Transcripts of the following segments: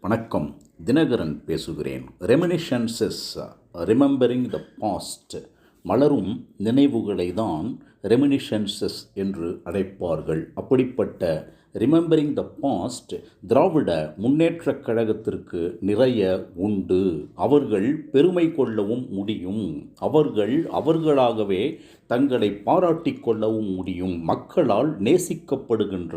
வணக்கம். தினகரன் பேசுகிறேன். ரெமினிஷன்சஸ் remembering the past மலரும் நினைவுகளை தான் ரெமினிஷன்சஸ் என்று அழைப்பார்கள். அப்படிப்பட்ட ரிமெம்பரிங் த பாஸ்ட் திராவிட முன்னேற்றக் கழகத்திற்கு நிறைய உண்டு. அவர்கள் பெருமை கொள்ளவும் முடியும். அவர்கள் அவர்களாகவே தங்களை பாராட்டி கொள்ளவும் முடியும். மக்களால் நேசிக்கப்படுகின்ற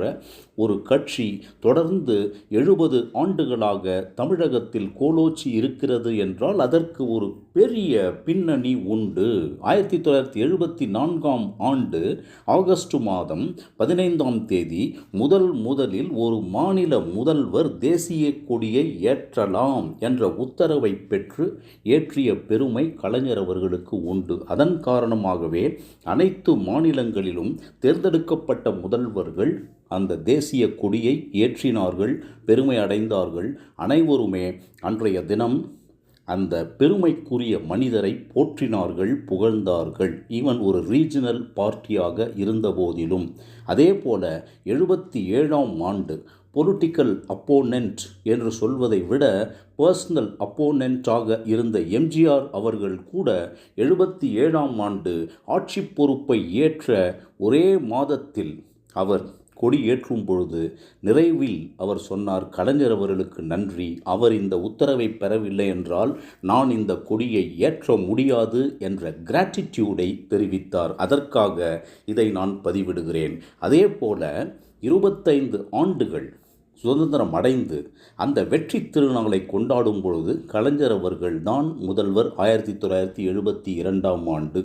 ஒரு கட்சி தொடர்ந்து எழுபது ஆண்டுகளாக தமிழகத்தில் கோலோச்சி இருக்கிறது என்றால் அதற்கு ஒரு பெரிய பின்னணி உண்டு. ஆயிரத்தி தொள்ளாயிரத்தி எழுபத்தி நான்காம் ஆண்டு ஆகஸ்ட் மாதம் பதினைந்தாம் தேதி முதல் முதலில் ஒரு மாநில முதல்வர் தேசிய கொடியை ஏற்றலாம் என்ற உத்தரவை பெற்று ஏற்றிய பெருமை கலைஞர் அவர்களுக்கு உண்டு. அதன் காரணமாகவே அனைத்து மாநிலங்களிலும் தேர்ந்தெடுக்கப்பட்ட முதல்வர்கள் அந்த தேசிய கொடியை ஏற்றினார்கள் பெருமை அடைந்தார்கள். அனைவருமே அன்றைய தினம் அந்த பெருமைக்குரிய மனிதரை போற்றினார்கள் புகழ்ந்தார்கள். ஈவன் ஒரு ரீஜனல் பார்ட்டியாக இருந்தபோதிலும். அதே போல எழுபத்தி ஏழாம் ஆண்டு பொலிட்டிக்கல் அப்போனென்ட் என்று சொல்வதை விட பர்சனல் அப்போனென்ட்டாக இருந்த எம்ஜிஆர் அவர்கள் கூட எழுபத்தி ஏழாம் ஆண்டு ஆட்சி பொறுப்பை ஏற்ற ஒரே மாதத்தில் அவர் கொடி ஏற்றும் பொழுது நிறைவில் அவர் சொன்னார் கலைஞர் அவர்களுக்கு நன்றி. அவர் இந்த உத்தரவை பெறவில்லை என்றால் நான் இந்த கொடியை ஏற்ற முடியாது என்ற கிராட்டிடியூடை தெரிவித்தார். அதற்காக இதை நான் பதிவிடுகிறேன். அதே போல இருபத்தைந்து ஆண்டுகள் சுதந்திரம் அடைந்து அந்த வெற்றி திருநாளை கொண்டாடும் பொழுது கலைஞர் அவர்கள் தான் முதல்வர் ஆயிரத்தி தொள்ளாயிரத்தி எழுபத்தி இரண்டாம் ஆண்டு.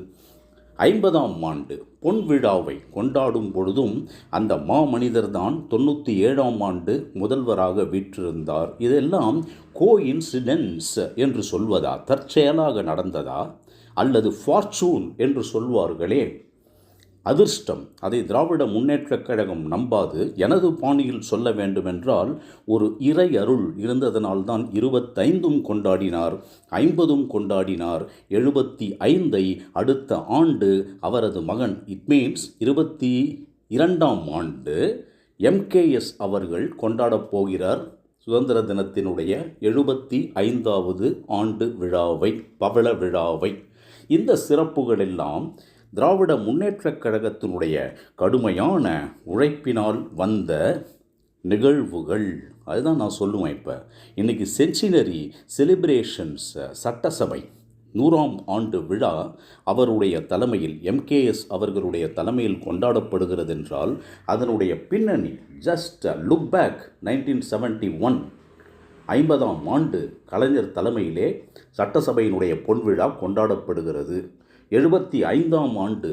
ஐம்பதாம் ஆண்டு பொன் விழாவை கொண்டாடும் பொழுதும் அந்த மாமனிதர் தான் தொண்ணூற்றி ஏழாம் ஆண்டு முதல்வராக வீற்றிருந்தார். இதெல்லாம் கோ இன்சிடென்ஸ் என்று சொல்வதா தற்செயலாக நடந்ததா அல்லது ஃபார்ச்சூன் என்று சொல்வார்களே. அதிர்ஷ்டம். அதை திராவிட முன்னேற்றக் கழகம் நம்பாது. எனது பாணியில் சொல்ல வேண்டுமென்றால் ஒரு இறை அருள் இருந்ததனால்தான் இருபத்தைந்தும் கொண்டாடினார் ஐம்பதும் கொண்டாடினார் எழுபத்தி ஐந்தை அடுத்த ஆண்டு அவரது மகன் இட் மீன்ஸ் இருபத்தி இரண்டாம் ஆண்டு எம்கேஎஸ் அவர்கள் கொண்டாடப் போகிறார். சுதந்திர தினத்தினுடைய எழுபத்தி ஐந்தாவது ஆண்டு விழாவை பவள விழாவை. இந்த சிறப்புகளெல்லாம் திராவிட முன்னேற்றக் கழகத்தினுடைய கடுமையான உழைப்பினால் வந்த நிகழ்வுகள். அதுதான் நான் சொல்லுவேன் இப்போ. இன்றைக்கி சென்சினரி செலிப்ரேஷன்ஸ் சட்டசபை நூறாம் ஆண்டு விழா அவருடைய தலைமையில் எம்கேஎஸ் அவர்களுடைய தலைமையில் கொண்டாடப்படுகிறது என்றால் அதனுடைய பின்னணி just look back nineteen seventy one ஐம்பதாம் ஆண்டு கலைஞர் தலைமையிலே சட்டசபையினுடைய பொன்விழா கொண்டாடப்படுகிறது. எழுபத்தி ஐந்தாம் ஆண்டு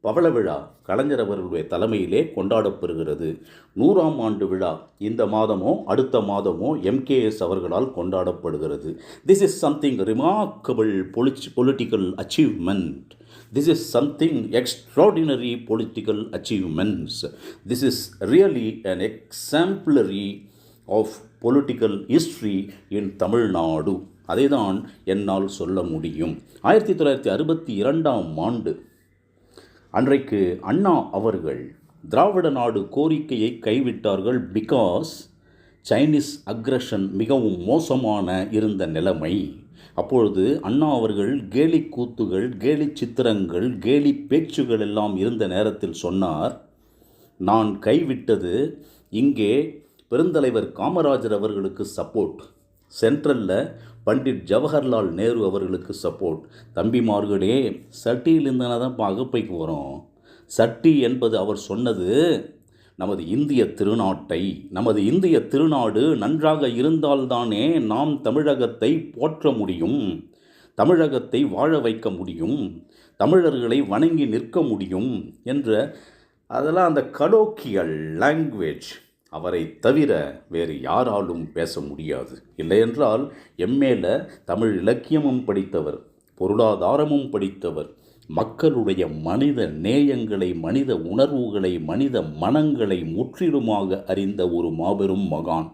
பவள விழா கலைஞர் அவர்களுடைய தலைமையிலே கொண்டாடப்பெறுகிறது நூறாம் ஆண்டு விழா இந்த மாதமோ அடுத்த மாதமோ எம்கேஎஸ் அவர்களால் கொண்டாடப்படுகிறது. This is something remarkable poli political achievement this is something extraordinary political achievements this is really an exemplary of political history in Tamil Nadu அதை தான் என்னால் சொல்ல முடியும். ஆயிரத்தி தொள்ளாயிரத்தி அறுபத்தி இரண்டாம் ஆண்டு அன்றைக்கு அண்ணா அவர்கள் திராவிட நாடு கோரிக்கையை கைவிட்டார்கள் பிகாஸ் சைனீஸ் அக்ரஷன் மிகவும் மோசமான இருந்த நிலைமை. அப்பொழுது அண்ணா அவர்கள் கேலி கூத்துகள் கேலி சித்திரங்கள் கேலி பேச்சுகள் எல்லாம் இருந்த நேரத்தில் சொன்னார் நான் கைவிட்டது இங்கே. பெருந்தலைவர் காமராஜர் அவர்களுக்கு சப்போர்ட் சென்ட்ரலில் பண்டிட் ஜவஹர்லால் நேரு அவர்களுக்கு சப்போர்ட் தம்பிமார்களே சட்டியில் இருந்தால் தான் இப்போ அகப்பைக்கு வரும்? சட்டி என்பது அவர் சொன்னது நமது இந்திய திருநாட்டை நமது இந்திய திருநாடு நன்றாக இருந்தால்தானே நாம் தமிழகத்தை போற்ற முடியும் தமிழகத்தை வாழ வைக்க முடியும் தமிழர்களை வணங்கி நிற்க முடியும் என்ற அதெல்லாம் அந்த கலோக்கியல் லாங்குவேஜ் அவரை தவிர வேறு யாராலும் பேச முடியாது. இல்லையென்றால் எம்மேல தமிழ் இலக்கியமும் படித்தவர் பொருளாதாரமும் படித்தவர் மக்களுடைய மனித நேயங்களை மனித உணர்வுகளை மனித மனங்களை முற்றிலுமாக அறிந்த ஒரு மாபெரும் மகான்.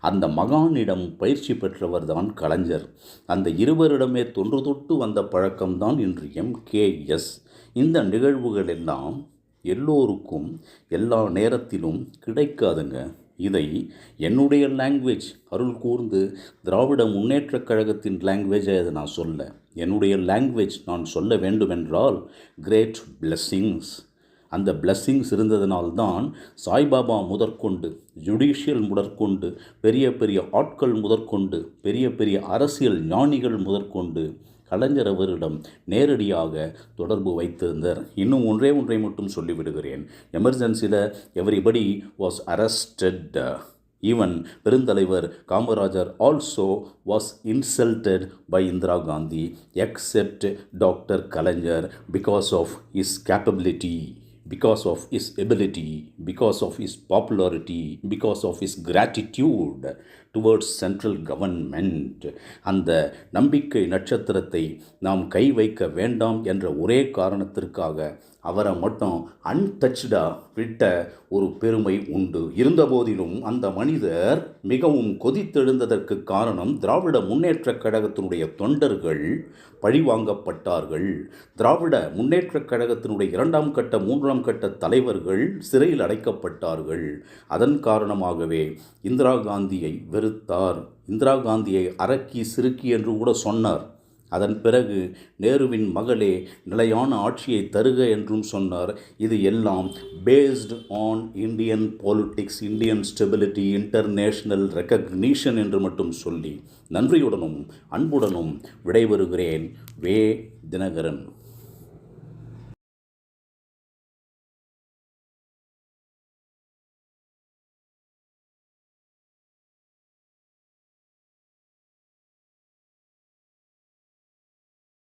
அந்த மகானிடம் பயிற்சி பெற்றவர் தான் கலைஞர். அந்த இருவரிடமே தொன்று தொட்டு வந்த பழக்கம்தான் இன்று எம். கே. எஸ். இந்த நிகழ்வுகள் எல்லாம் எல்லோருக்கும் எல்லா நேரத்திலும் கிடைக்காதுங்க. இதை என்னுடைய லாங்குவேஜ் அருள் கூர்ந்து திராவிட முன்னேற்றக் கழகத்தின் லாங்குவேஜை அதை நான் சொல்ல. என்னுடைய லாங்குவேஜ் நான் சொல்ல வேண்டுமென்றால் கிரேட் பிளெஸ்ஸிங்ஸ் அந்த பிளஸ்ஸிங்ஸ் இருந்ததனால்தான் சாய்பாபா முதற்கொண்டு ஜுடிஷியல் முதற்கொண்டு பெரிய பெரிய ஆட்கள் முதற்கொண்டு பெரிய பெரிய அரசியல் ஞானிகள் முதற்கொண்டு கலைஞர் அவரிடம் நேரடியாக தொடர்பு வைத்திருந்தார். இன்னும் ஒன்றே ஒன்றை மட்டும் சொல்லிவிடுகிறேன். எமர்ஜென்சியில் எவரிபடி வாஸ் அரஸ்டட் ஈவன் பெருந்தலைவர் Kamarajar also was insulted by Indira Gandhi except doctor Kalaignar because of his capability because of his ability because of his popularity because of his gratitude towards central government அந்த நம்பிக்கை நட்சத்திரத்தை நாம் கை வைக்க வேண்டாம் என்ற ஒரே காரணத்திற்காக அவரை மட்டும் அன்டச்டா விட்ட ஒரு பெருமை உண்டு. இருந்தபோதிலும் அந்த மனிதர் மிகவும் கொதித்தெழுந்ததற்கு காரணம் திராவிட முன்னேற்றக் கழகத்தினுடைய தொண்டர்கள் பழிவாங்கப்பட்டார்கள். திராவிட முன்னேற்றக் கழகத்தினுடைய இரண்டாம் கட்ட மூன்றாம் கட்ட தலைவர்கள் சிறையில் அடைக்கப்பட்டார்கள். அதன் காரணமாகவே இந்திரா காந்தியை வெறுத்தார் இந்திரா காந்தியை அரக்கி சிறுக்கி என்று கூட சொன்னார். அதன் பிறகு நேருவின் மகளே நிலையான ஆட்சியை தருக என்றும் சொன்னார். இது எல்லாம் based on Indian politics Indian stability international recognition என்று மட்டும் சொல்லி நன்றியுடனும் அன்புடனும் விடைபெறுகிறேன். வே தினகரன்.